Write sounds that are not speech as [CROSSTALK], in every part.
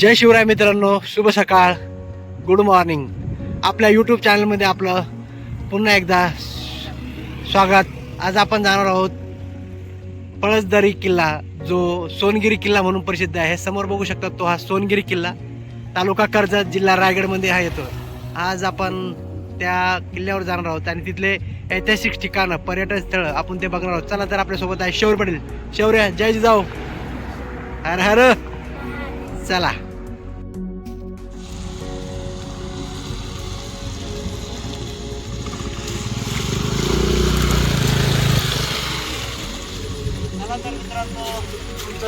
जय शिवराय मित्रांनो शुभ सकाळ गुड मॉर्निंग आपल्या यूट्यूब चॅनलमध्ये आपलं पुन्हा एकदा स्वागत. आज आपण जाणार आहोत पळसदरी किल्ला जो सोनगिरी किल्ला म्हणून प्रसिद्ध आहे. समोर बघू शकता तो हा सोनगिरी किल्ला. तालुका कर्जत जिल्हा रायगडमध्ये हा येतो आज आपण त्या किल्ल्यावर जाणार आहोत आणि तिथले ऐतिहासिक ठिकाणं पर्यटन स्थळ आपण ते बघणार आहोत. चला तर आपल्यासोबत आहे शौर्य पटेल. शौर्य जय जिजाऊ. हर हर. चला.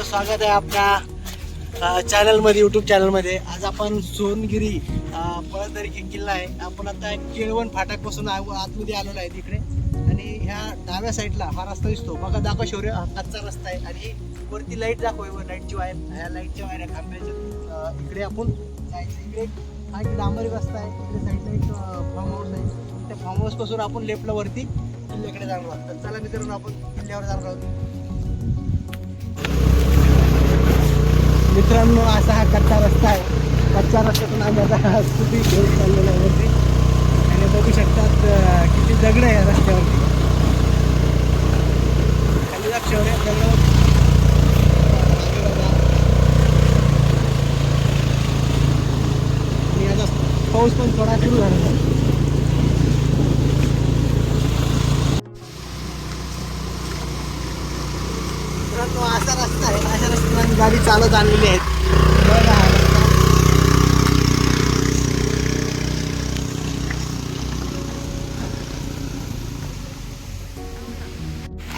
तुमचं स्वागत आहे आपल्या चॅनलमध्ये यूट्यूब चॅनलमध्ये. आज आपण सोनगिरी पळदरी किल्ला आहे. आपण आता केळवण फाटकपासून आतमध्ये आलेलो आहे तिकडे. आणि ह्या डाव्या साईडला हा रस्ता दिसतो. बघा दाखव शौर्य. हा कच्चा रस्ता आहे. आणि वरती लाइट दाखव लाईटची वायर. ह्या लाईटच्या वायर आहे खांब्याच्या इकडे आपण जायचं. इकडे हा एक डांबरी रस्ता आहे. इकडे साईडला एक फार्म हाऊस आहे. त्या फार्म हाऊसपासून आपण लेफ्टला वरती किल्ल्याकडे जाणार आहोत. तर चला मित्रांनो आपण किल्ल्यावर जाणार आहोत. मित्रांनो असा हा कच्चा रस्ता आहे. कच्च्या रस्त्यातून आम्ही आता स्कूटी घेऊन चाललेलो आहे वरती. आणि बघू शकतात किती दगड आहे या रस्त्यावरती. खाली लक्ष दगडावर. आता पाऊस पण थोडा सुरू झाला गाडी चालत आणलेली आहेत.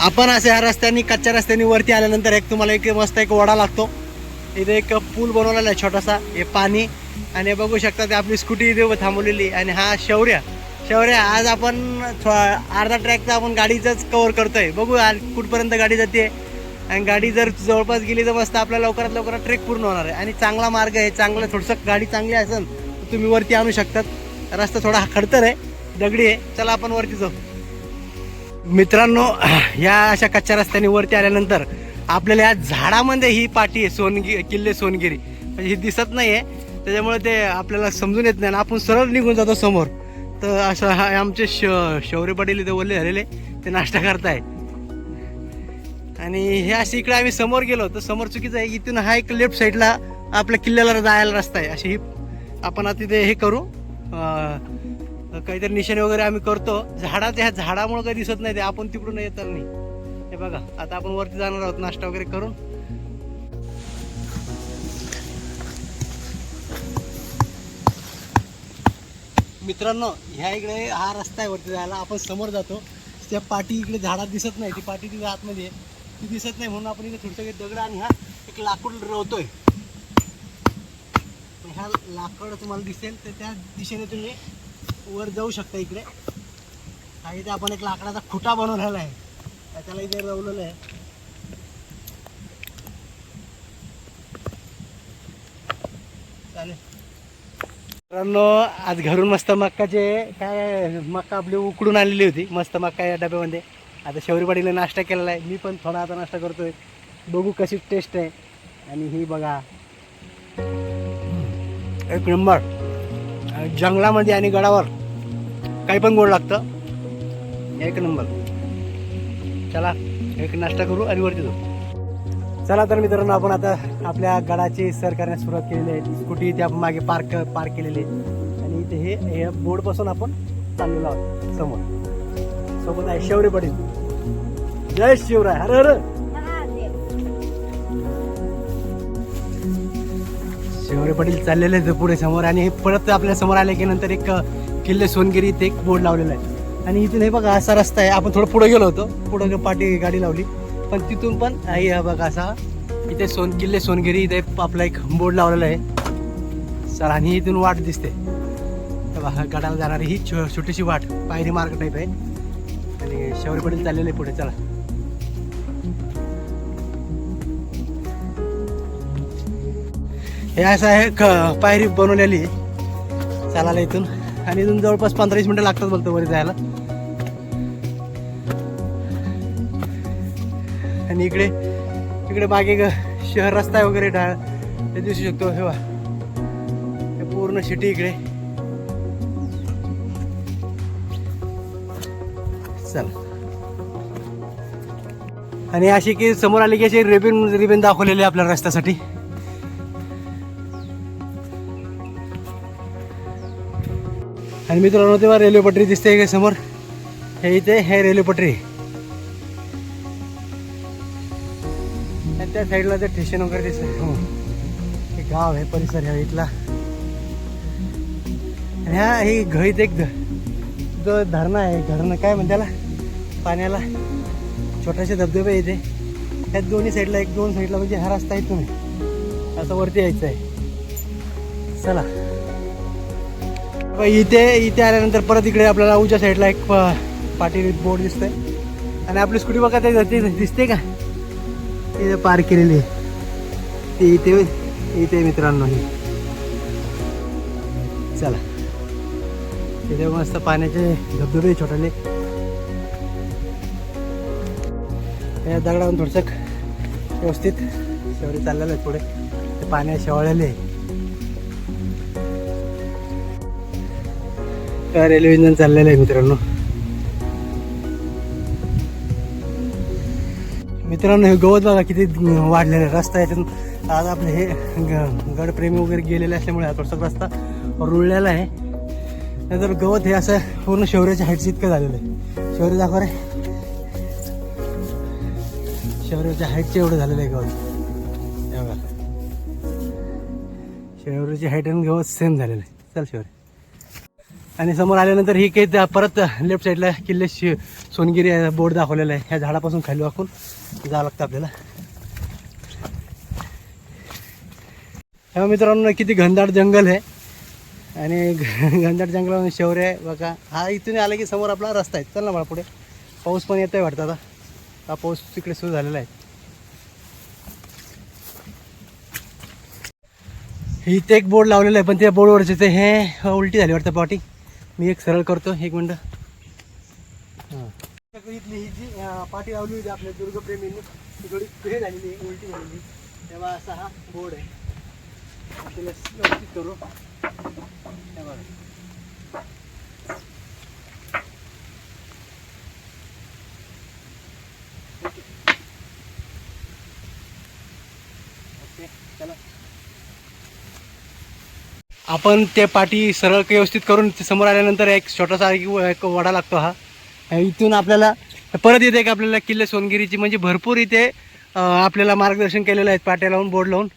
आपण असे ह्या रस्त्याने कच्च्या रस्त्याने वरती आल्यानंतर एक तुम्हाला एक मस्त एक वडा लागतो. इथे एक पूल बनवलेला आहे छोटासा हे पाणी. आणि बघू शकता ते आपली स्कूटी इथे थांबवलेली आणि हा शौर्य. शौर्य आज आपण थो- अर्धा ट्रॅकचा आपण गाडीचंच कवर करतोय. बघू आज कुठपर्यंत गाडी जाते. आणि गाडी जर जवळपास गेली तर मस्त आपल्या लवकरात लवकरात ट्रेक पूर्ण होणार आहे. आणि चांगला मार्ग आहे चांगलं थोडंसं गाडी चांगली असेल तर तुम्ही वरती आणू शकतात. रस्ता थोडा खडतर आहे दगडी आहे. चला आपण वरती जाऊ. मित्रांनो या अशा कच्च्या रस्त्याने वरती आल्यानंतर आपल्याला या झाडामध्ये ही पाठी आहे सोनगी किल्ले सोनगिरी. म्हणजे ही दिसत नाही आहे त्याच्यामुळे ते आपल्याला समजून येत नाही. आणि आपण सरळ निघून जातो समोर. तर असं हा आमचे श शौर्य पाटील इथे ओले झालेले. ते नाश्ता करताय आणि हे अशी इकडे आम्ही समोर गेलो तर समोर चुकीचं आहे इथून हा एक लेफ्ट साईडला आपल्या किल्ल्याला जायला रस्ता आहे. अशी ही आपण आता तिथे हे करू. काहीतरी निशाणे वगैरे आम्ही करतो. झाडाच्या ह्या झाडामुळे काही दिसत नाही ते. आपण तिकडून येतात नाही. हे बघा आता आपण वरती जाणार आहोत नाश्ता वगैरे करून. मित्रांनो ह्या इकडे हा रस्ता आहे वरती जायला. आपण समोर जातो. त्या पाठी इकडे झाडात दिसत नाही. ती पाठी तिथे आतमध्ये आहे. ती दिसत नाही म्हणून आपण इथे थोडंसं काही दगड आणि हा एक लाकूड रवतोय. ह्या लाकड तुम्हाला दिसेल तर त्या दिशेने तुम्ही वर जाऊ शकता इकडे. हा इथे आपण एक लाकडाचा खुटा बनवलेला आहे. त्याला इथे रवलेलं आहे. चालेल. मित्रांनो आज घरून मस्त मक्काचे काय मक्का आपली उकडून आलेली होती. मस्त मक्का या डब्यामध्ये. आता शौरीपाडीला नाश्ता केलेला आहे. मी पण थोडा आता नाश्ता करतोय. बघू कशी टेस्ट आहे. आणि ही बघा. एक नंबर जंगलामध्ये आणि गडावर काही पण गोड लागतं. एक नंबर चला एक नाश्ता करू आणि वरती जाऊ. चला तर मित्रांनो आपण आता आपल्या गडाची सर करण्यास सुरुवात केलेली आहे. स्कूटी त्या मागे पार्क पार्क केलेली आहे. आणि इथे हे हे आपण चाललेलो आहोत. समोर. सोबत आहे शौर्य पडेल जय शिवराय. हर हर. शिवरे पाटील चाललेले आहेत पुढे समोर आणि हे परत आपल्यासमोर आले की नंतर एक किल्ले सोनगिरी इथे एक बोर्ड लावलेला आहे. आणि इथून हे बघा असा रस्ता आहे. आपण थोडं पुढे गेलो होतो. पुढे पाठी गाडी लावली. पण तिथून पण आई हा बघा असा इथे सोन किल्ले सोनगिरी इथे आपला एक बोर्ड लावलेला आहे. सर आणि इथून वाट दिसते. गडाला जाणारी ही छो छोटीशी वाट. पायरी मार्ग टाईप आहे. आणि शौर्य पाटील चाललेले आहे पुढे. चला. हे असं आहे क- पायरी बनवलेली चालायला इथून. आणि इथून जवळपास पंधरा वीस लागतात बोलतो वर जायला. आणि इकडे इकडे मागे शहर रस्ता आहे वगैरे ढाळ ते दिसू शकतो हे बघा. पूर्ण सिटी इकडे. चल. आणि अशी की समोर आली की अशी रिबिन रिबिन दाखवलेली आहे आपल्या रस्त्यासाठी. आणि मित्रांनो तेव्हा रेल्वे पटरी दिसते का समोर? हे इथे हे रेल्वे पटरी. आणि त्या साईडला ते स्टेशन वगैरे दिसत हो. हे गाव हे परिसर आहे इथला. ह्या हे ही घईत एक जो धरणं आहे. धरणं काय म्हणते त्याला? पाण्याला. छोटासे धबधबे इथे. ह्या दोन्ही साईडला एक दोन साईडला म्हणजे हा रस्ता आहे. तुम्ही असं वरती यायचं आहे चला. इथे इथे आल्यानंतर परत इकडे आपल्याला उच्या साईडला एक प- पाटी बोर्ड दिसतंय. आणि आपली स्कूटी बघा ते दिसते का? इथे पार्क केलेली आहे. ती इथे इथे मित्रांनो ही. चला. इथे मस्त पाण्याचे धबधबे छोटाले. या दगडावरून थोडसं व्यवस्थित शेवटी चाललेलं आहे पुढे. ते पाण्या शेवाळलेले आहे. रेल्वे इंजन चाललेलं आहे मित्रांनो. मित्रांनो हे गवत बघा किती वाढलेलं आहे. रस्ता याच्यातून आज आपले हे ग- गडप्रेमी वगैरे गेलेले असल्यामुळे हा थोडासा रस्ता रुळलेला आहे. नंतर गवत हे असं पूर्ण शौर्याच्या हाईटचं इतकं झालेलं आहे. शौर्य दाखव रे. शौर्याच्या हाईटचे एवढं झालेलं आहे गवत. हे बघा. शौर्याची हाईट आणि गवत सेम झालेलं आहे. चल शौर्य. आणि समोर आल्यानंतर ही काही त्या परत लेफ्ट साईडला किल्ले शि सोनगिरी बोर्ड दाखवलेला आहे. ह्या झाडापासून खाली वाकून जावं लागतं आपल्याला. ह्या मित्रांनो किती घनदाट जंगल आहे. आणि घ- [LAUGHS] घनदाट जंगलामध्ये शौर्य आहे. बघा हा इथून आला की समोर आपला रस्ता आहे. चल ना मला पुढे. पाऊस पण येतोय वाटतं आता. हा पाऊस तिकडे सुरू झालेला आहे. इथे एक बोर्ड लावलेला आहे पण त्या बोर्डवरचे ते हे उलटी झाली वाटतं पाटी मी एक सरळ करतो एक मिनटं. हां. इथली ही जी पाटी लावली होती आपल्या दुर्गप्रेमींनी ती थोडी हे झालेली उलटी झालेली तेव्हा असा हा बोर्ड आहे. आपल्याला व्यवस्थित करू. हे आपण ते पाठी सरळ व्यवस्थित करून समोर आल्यानंतर एक छोटासा एक व- एक वडा लागतो हा. इथून आपल्याला परत इथे एक आपल्याला किल्ले सोनगिरीची. म्हणजे भरपूर इथे आपल्याला मार्गदर्शन केलेलं आहे पाट्या लावून बोर्ड लावून.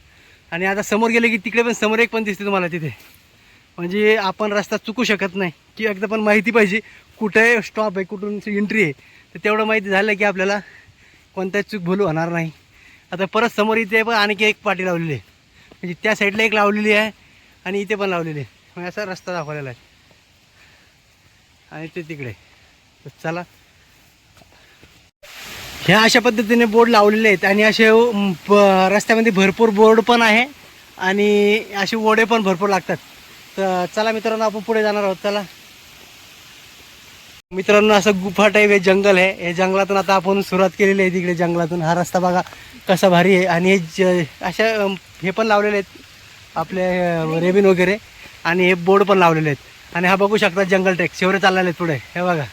आणि आता समोर गेले की तिकडे पण समोर एक पण दिसते तुम्हाला तिथे. म्हणजे आपण रस्ता चुकू शकत नाही. की एकदा पण माहिती पाहिजे कुठे स्टॉप आहे कुठून एंट्री आहे तर तेवढं माहिती झालं की आपल्याला कोणताही चूक भूल होणार नाही. आता परत समोर इथे पण आणखी एक पाटी लावलेली आहे. म्हणजे त्या साईडला एक लावलेली आहे. आणि इथे पण लावलेले आहे म्हणजे असा रस्ता दाखवलेला आहे. आणि ते तिकडे. तर चला. ह्या अशा पद्धतीने बोर्ड लावलेले आहेत आणि असे प- रस्त्यामध्ये भरपूर बोर्ड पण आहे आणि असे ओढे पण भरपूर लागतात. तर चला मित्रांनो आपण पुढे जाणार आहोत. चला. मित्रांनो असं गुफा टाईप हे जंगल आहे. हे जंगलातून आता आपण सुरुवात केलेली आहे तिकडे जंगलातून. हा रस्ता बघा कसा भारी आहे. आणि हे ज अशा हे पण लावलेले आहेत. आपले रेबिन वगैरे आणि हे बोर्ड पण लावलेले आहेत. आणि हा बघू शकता जंगल ट्रेक शेवरे चाललेले आहेत पुढे. हे बघा.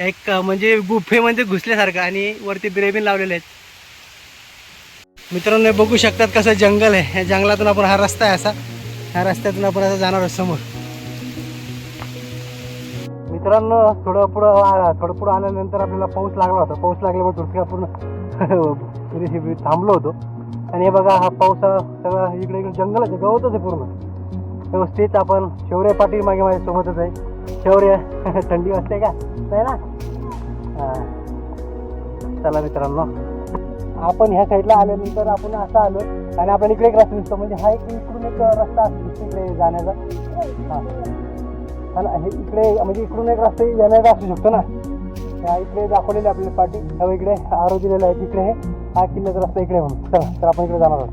एक म्हणजे गुफेमध्ये घुसल्यासारखं आणि वरती रेबिन लावलेले आहेत. मित्रांनो बघू शकतात कसं जंगल आहे. या जंगलातून आपण हा रस्ता आहे असा. ह्या रस्त्यातून आपण असं जाणार आहोत समोर. मित्रांनो थोडं पुढं आ- थोडं पुढं आल्यानंतर आपल्याला पाऊस लागला होता. पाऊस लागल्यामुळे थोडं [LAUGHS] पूर्ण थांबलो होतो. आणि हे बघा हा पाऊस सगळं सगळा इकडे इकडे जंगलच आहे गवतच आहे पूर्ण. व्यवस्थित आपण शौर्य पाटील मागे माझ्या सोबतच आहे. शौर्य [LAUGHS] थंडी वाजते का? नाही ना? हां. चला मित्रांनो आपण ह्या साईडला आल्यानंतर आपण असं आलो आणि आपण इकडे एक रस्ता दिसतो. म्हणजे हा एक इकडून एक रस्ता असतो इकडे जाण्याचा. हा. हे इकडे म्हणजे इकडून एक रस्ता येण्याचा असू शकतो ना? इकडे दाखवलेले आपल्याला पाठी. तेव्हा इकडे. आरो दिलेला आहे तिकडे हे हा किल्ल्याचा रस्ता इकडे म्हणून. चला तर आपण इकडे जाणार आहोत.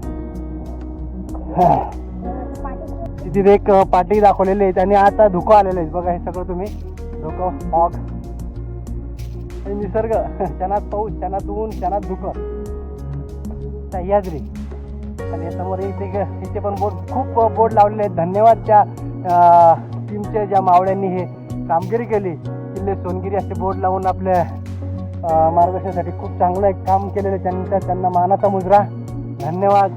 तिथे एक अं, पाटी दाखवलेली आहे. आणि आता धुकं आलेलं आहे. बघा हे सगळं तुम्ही धुकं फॉग आणि निसर्ग. क्षणात पाऊस क्षणात ऊन क्षणात धुकं. सह्याद्री. आणि समोर इथे इथे पण बोर्ड खूप बोर्ड लावलेले आहेत. धन्यवाद त्या टीमच्या ज्या मावळ्यांनी हे कामगिरी केली. आपले सोनगिरी असे बोर्ड लावून आपल्या मार्गदर्शनासाठी खूप चांगलं एक काम केलेलं आहे त्यांचा त्यांना मानाचा मुजरा. धन्यवाद.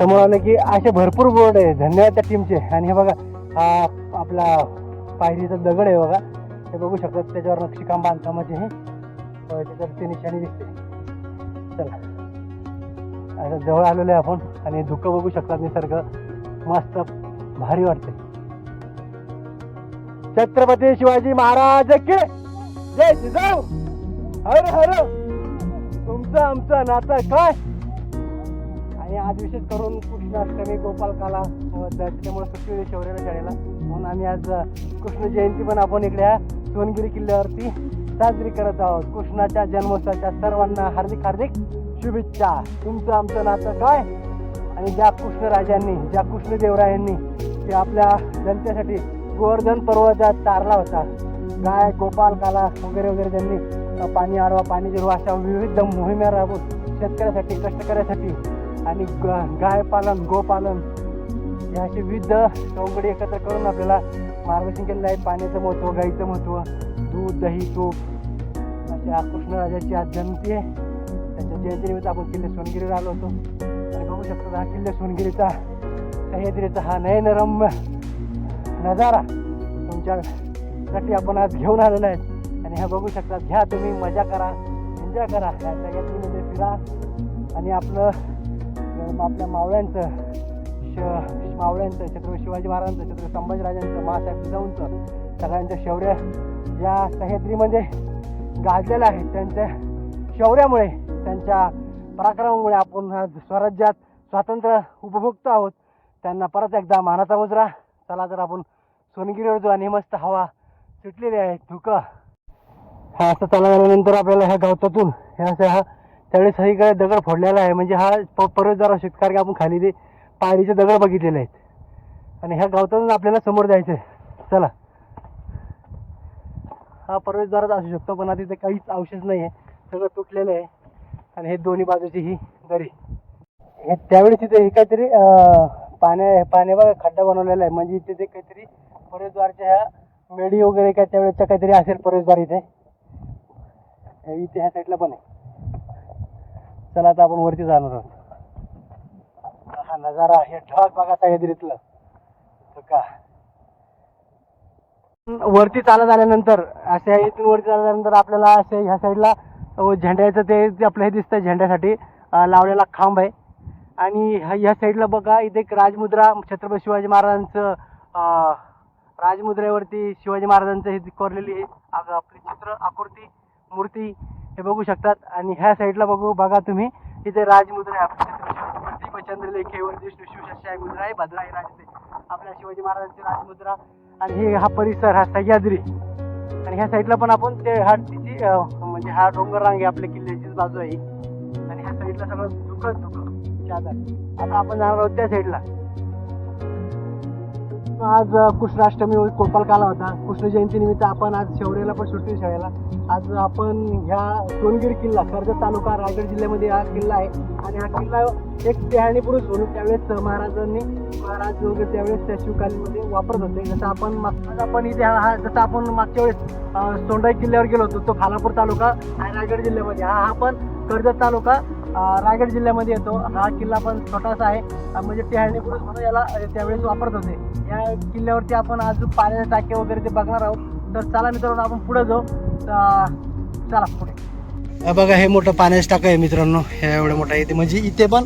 समोर आलं की असे भरपूर बोर्ड आहे धन्यवाद त्या टीमचे आणि हे बघा हा आपला पायरीचा दगड आहे बघा. हे बघू शकतात त्याच्यावर नक्षीकाम बांधकामाचे हे त्याच्यावर ते निशाणी दिसते. चला. आता जवळ आलेलो आहे आपण आणि धुकं बघू शकतात निसर्ग. मस्त भारी वाटते छत्रपती शिवाजी महाराज के जय जिजाऊ. हर हर. तुमचं आमचं नातं काय? आणि आज विशेष करून कृष्णाष्टमी गोपालकाला व त्याच्यामुळे सुट्टी होती शौर्याला शाळेला. म्हणून आम्ही आज कृष्ण जयंती पण आपण इकडे सोनगिरी किल्ल्यावरती साजरी करत आहोत. कृष्णाच्या जन्मोत्सवाच्या सर्वांना हार्दिक हार्दिक शुभेच्छा. तुमचं आमचं नातं काय? आणि ज्या कृष्णराजांनी ज्या कृष्णदेवरायांनी ते आपल्या जनतेसाठी गोवर्धन पर्वत तारला होता. गाय गोपाल काला वगैरे वगैरे त्यांनी पाणी आडवा पाणी जिरवा अशा विविध मोहिम्या राबवून शेतकऱ्यासाठी कष्टकऱ्यासाठी आणि ग- गाय पालन गोपालन हे असे विविध चौकडी एकत्र करून आपल्याला मार्गदर्शन केलेलं आहे. पाण्याचं महत्त्व गाईचं महत्त्व दूध दही तूप अशा कृष्णराजाची आज जयंती आहे. त्याच्या जयंतीनिमित्त आपण किल्ले सोनगिरीवर आलो होतो. आणि बघू शकतो हा किल्ले सोनगिरीचा सह्याद्रीचा हा नयनरम्य नजारा तुमच्यासाठी आपण आज घेऊन आलेलो आहे. आणि हे बघू शकता घ्या तुम्ही मजा करा एन्जॉय करा. या सह्याद्रीमध्ये फिरा. आणि आपलं आपल्या मावळ्यांचं श मावळ्यांचं छत्रपती शिवाजी महाराजांचं छत्रपती संभाजीराजांचं महासाहेब जाऊनचं सगळ्यांचं शौर्य या सह्याद्रीमध्ये गाजलेलं आहे. त्यांच्या शौर्यामुळे त्यांच्या पराक्रमामुळे आपण आज स्वराज्यात स्वातंत्र्य उपभोगतो आहोत. त्यांना परत एकदा मानाचा मुजरा. चला तर आपण सोनगिरीवर जो आणि मस्त हवा सुटलेली आहे धुकं. हा असं चालल्यानंतर आपल्याला ह्या गवतातून ह्या असं हा त्यावेळेस सगळीकडे दगड फोडलेला आहे. म्हणजे हा प पर्वतदार शेतकार की आपण खाली ते पायरीचे दगड बघितलेले आहेत. आणि ह्या गवतातून आपल्याला समोर जायचं आहे चला. हा प्रवेशद्वारच असू शकतो पण आता तिथे काहीच अवशेष नाही आहे सगळं तुटलेलं आहे. आणि हे दोन्ही बाजूची ही दरी. हे त्यावेळेस तिथे हे काहीतरी पाण्या पाण्या खड्डा बनवलेला आहे. म्हणजे तिथे ते काहीतरी प्रवेशद्वारच्या ह्या मेडी वगैरे काय त्यावेळेसच्या काहीतरी असेल प्रवेशद्वार इथे. हे इथे ह्या साईडला पण आहे. चला आता आपण वरती जाणार आहोत. हा नजारा हे ढग बघा सह्याद्रीतलं. का? वरती चालत आल्यानंतर अशा इथून वरती चालत आल्यानंतर आपल्याला असे ह्या साईडला झेंड्याचं ते आपलं हे दिसतंय झेंड्यासाठी. लावलेला खांब आहे. आणि ह्या साईडला बघा इथे एक राजमुद्रा छत्रपती शिवाजी महाराजांचं राजमुद्रेवरती शिवाजी महाराजांचं हे कोरलेली आहे आपली चित्र आकृती मूर्ती हे बघू शकतात. आणि ह्या साईडला बघू बघा तुम्ही इथे राजमुद्रा आहे आपल्या छत्रपती विष्णू शिवशाही मुद्रा आहे भद्राई राजते. आपल्या शिवाजी महाराजांची राजमुद्रा. आणि हे हा परिसर हा सह्याद्री. आणि ह्या साईडला पण आपण ते हा तिची म्हणजे हा डोंगर रांग आहे आपल्या किल्ल्याचीच बाजू आहे. आणि ह्या साईडला सगळं दुखत धुकं आता आपण जाणार आहोत त्या साईडला. आज कृष्णाष्टमी व गोपालकाला होता. कृष्ण जयंती निमित्त आपण आज शौर्याला पण सुट्टी शाळेला. आज आपण ह्या सोनगीर किल्ला कर्जत तालुका रायगड जिल्ह्यामध्ये हा किल्ला आहे. आणि हा किल्ला एक टेहाणी पुरुष म्हणून त्यावेळेस महाराजांनी महाराज वगैरे त्यावेळेस त्या शिवकालीमध्ये वापरत होते. जसं आपण माग- आपण इथे हा हा- जसं आपण मागच्या वेळेस सोंडाई किल्ल्यावर गेलो होतो तो खालापूर तालुका आहे रायगड जिल्ह्यामध्ये. हा हा कर्जत तालुका रायगड जिल्ह्यामध्ये येतो हा किल्ला पण छोटासा आहे. म्हणजे टेहाळणी पुरुष म्हणून याला त्यावेळेस वापरत होते. या किल्ल्यावरती आपण आज पाण्याचे टाके वगैरे ते बघणार आहोत. तर चला मित्रांनो आपण पुढे जाऊ. तर चला पुढे. बघा हे मोठं पाण्याचं टाकं आहे मित्रांनो. हे एवढं मोठं इथे. म्हणजे इथे पण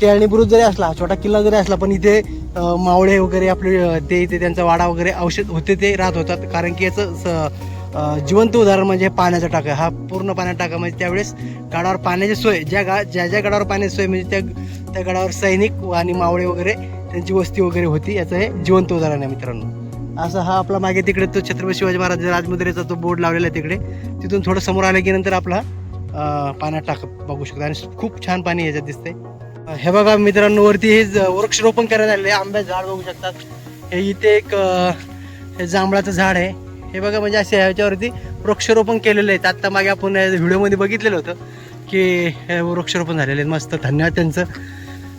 टेहळणी बुरुज जरी असला छोटा किल्ला जरी असला पण इथे मावळे वगैरे आपले ते इथे त्यांचा वाडा वगैरे औषध होते ते राहत होतात. कारण की याचं स- जिवंत उदाहरण म्हणजे पाण्याचा टाका. हा पूर्ण पाण्याचा टाका. म्हणजे त्यावेळेस गडावर पाण्याची सोय ज्या गा ज्या ज्या गडावर पाण्याची सोय म्हणजे त्या त्या गडावर सैनिक आणि मावळे वगैरे त्यांची वस्ती वगैरे होती. याचं हे जिवंत उदाहरण आहे मित्रांनो. असा हा आपला मागे तिकडे तो छत्रपती शिवाजी महाराज राजमुद्रेचा तो बोर्ड लावलेला आहे तिकडे. तिथून थोडं समोर आलं की नंतर आपला पाण्यात टाक बघू शकतो. आणि खूप छान पाणी याच्यात दिसतंय. हे बघा मित्रांनो वरती हे ज- वृक्षारोपण करण्यात आलेलं आहे. आंब्याचं झाड बघू शकतात. हे इथे एक हे जांभळाचं झाड आहे. हे बघा म्हणजे असे ह्याच्यावरती वृक्षारोपण केलेलं आहे आत्ता मागे आपण व्हिडिओमध्ये बघितलेलं होतं की वृक्षारोपण झालेले आहेत मस्त धन्यवाद त्यांचं.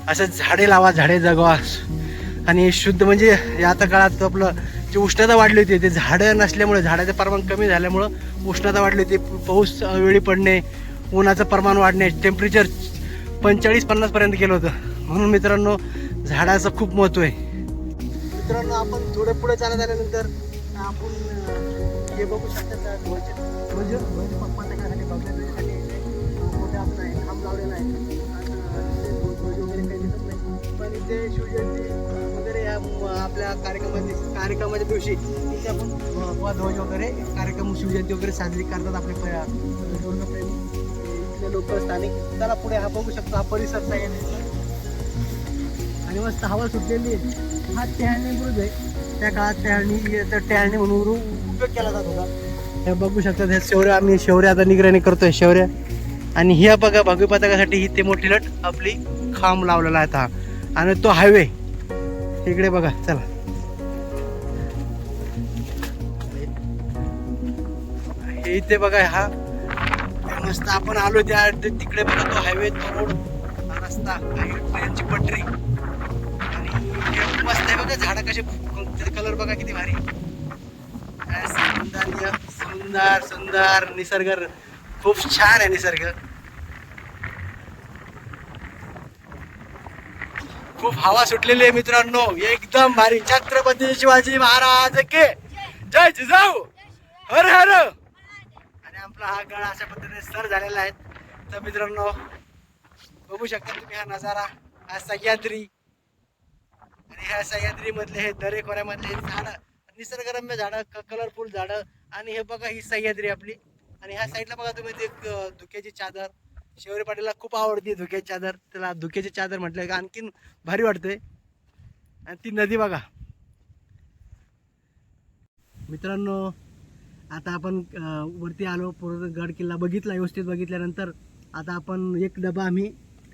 असं झाडे लावा झाडे जगवा. आणि शुद्ध म्हणजे आता काळात आपलं जी उष्णता वाढली होती ते झाडं नसल्यामुळे झाडाचं प्रमाण कमी झाल्यामुळं उष्णता वाढली होती. पाऊस वेळी पडणे उन्हाचं प्रमाण वाढणे टेम्परेचर पंचेचाळीस पन्नासपर्यंत गेलं होतं. म्हणून मित्रांनो झाडाचं खूप महत्त्व आहे. मित्रांनो आपण थोडं पुढे चालत आल्यानंतर आपण अं, हे बघू शकता का ध्वज ध्वज ध्वज पप्पाच्या बघण्यासाठी मोठे आपलं आहे खांब लावलेला आहे. आणि, ध्वज वगैरे काही दिसत नाही. पण इथे शिवजयंती वगैरे या आपल्या कार्यक्रमाच्या कार्यक्रमाच्या दिवशी इथे आपण व ध्वज वगैरे कार्यक्रम शिवजयंती वगैरे साजरी करतात आपले प- दुर्गाप्रेमी इथले लोक स्थानिक त्याला पुढे हा बघू शकतो हा परिसर आहे. आणि मस्त हवा सुटलेली आहे. हा टॅहणी मृद आहे. त्या काळात टॅहणी तर म्हणून उपयोग केला जात होता. हे बघू शकता हे शेवऱ्या आम्ही शेवऱ्या आता निगराणी करतोय शेवऱ्या आणि ह्या बघा भगवी पथकासाठी ही ते मोठी लट आपली खांब लावलेला आहे हा आणि तो हायवे इकडे बघा चला. हे इथे बघा हा. मस्त आपण आलो त्या ते तिकडे बघा तो हायवे तो रोड रस्ता ट्रेनची पटरी. मस्त आहे बघा झाडं कसे कलर बघा किती भारी. सौंदर्य सुंदर सुंदर निसर्ग खूप छान आहे निसर्ग. खूप हवा सुटलेली आहे मित्रांनो. एकदम भारी. छत्रपती शिवाजी महाराज के. जय जिजाऊ. हर हर. आणि आपला हा गळा अशा पद्धतीने सर झालेला आहे. तर मित्रांनो बघू शकता तुम्ही हा नजारा हा सह्याद्री. ह्या सह्याद्रीमधले हे दरेखोऱ्यामधले हे झाडं निसर्गरम्य झाडं कलरफुल झाडं आणि हे बघा ही सह्याद्री आपली. आणि ह्या साईडला बघा तुम्ही ते एक, धुक्याची चादर. शेवरी पाटीलला खूप आवडते धुक्याची चादर. त्याला धुक्याची चादर म्हटलं का आणखीन भारी वाटते आणि ती नदी बघा. मित्रांनो आता आपण वरती आलो पूर्ण गड किल्ला बघितला व्यवस्थित बघितल्यानंतर आता आपण एक डबा आम्ही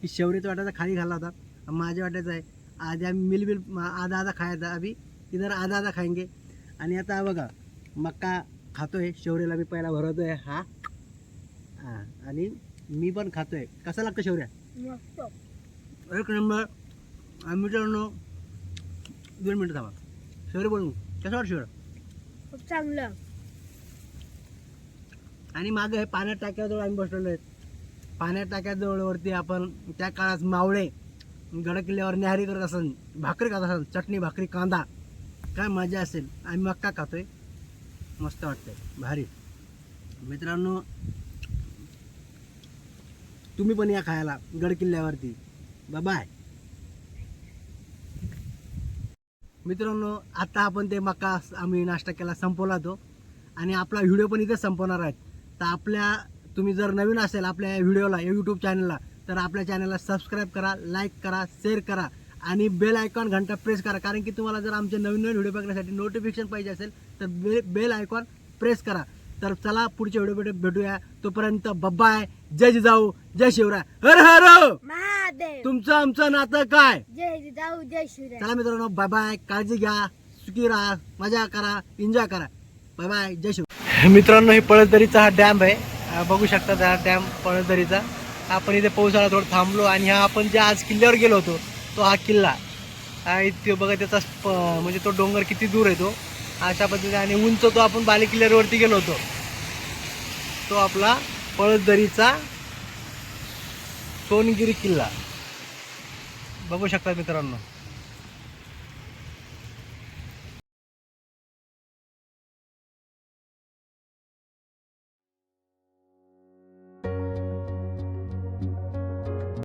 शेवरीचा वाटायचा खाली घाला होता. माझ्या वाट्याचा आहे. आधी आम्ही मिल मिल आधा आधा खायचा. आम्ही इधर आधा आधा खाएंगे आणि आता बघा मक्का खातोय शेवरेला मी पहिला भरवतोय हा. हा आणि मी पण खातोय. कसा लागतो शेवऱ्या? एक नंबर. आणि मित्रांनो दोन मिनटं थांबा. शेवरे बोलून कसं वाटतं शेवऱ्या खूप चांगलं. आणि मागं हे पाण्यात टाक्याजवळ आम्ही बसलेलो आहेत. पाण्यात टाक्याजवळ वरती आपण त्या काळात मावळे गड किल्ल्यावर न्याहारी करत असन भाकरी खात असन चटणी भाकरी कांदा काय मजा असेल आम्ही मक्का खातोय. मस्त वाटतंय भारी. मित्रांनो तुम्ही पण या खायला गड किल्ल्यावरती. बाय मित्रांनो आत्ता आपण ते मका आम्ही नाश्ता केला संपवला तो. आणि आपला व्हिडिओ पण इथे संपवणार आहेत तर आपल्या तुम्ही जर नवीन असेल आपल्या व्हिडिओला यूट्यूब चॅनलला तर आपल्या चॅनलला सबस्क्राईब करा लाईक करा शेअर करा आणि बेल आयकॉन घंटा प्रेस करा. कारण की तुम्हाला जर आमचे नवीन नवीन व्हिडिओ बघण्यासाठी नोटिफिकेशन पाहिजे असेल तर बे बेल आयकॉन प्रेस करा. तर चला पुढच्या व्हिडिओ भेट भेटूया. तोपर्यंत बब्बाय जय जिजाऊ जय शिवराय. हर हर महादेव! तुमचं आमचं नातं काय? जय जिजाऊ जय शिवराय. चला मित्रांनो बाय बाय काळजी घ्या सुखी राहा मजा करा एन्जॉय करा. बाय बाय जय शिव मित्रांनो हे पळसदरीचा हा डॅम आहे. बघू शकता हा डॅम पळसदरीचा. आपण इथे पावसाळा थोडं थांबलो आणि हा आपण ज्या आज किल्ल्यावर गेलो होतो तो हा किल्ला. हा तो बघा त्याचा म्हणजे तो डोंगर किती दूर आहे तो. अशा पद्धतीने आणि उंच तो आपण बाले किल्ल्यावरती गेलो होतो. तो आपला पळसदरीचा सोनगिरी किल्ला. बघू शकता मित्रांनो.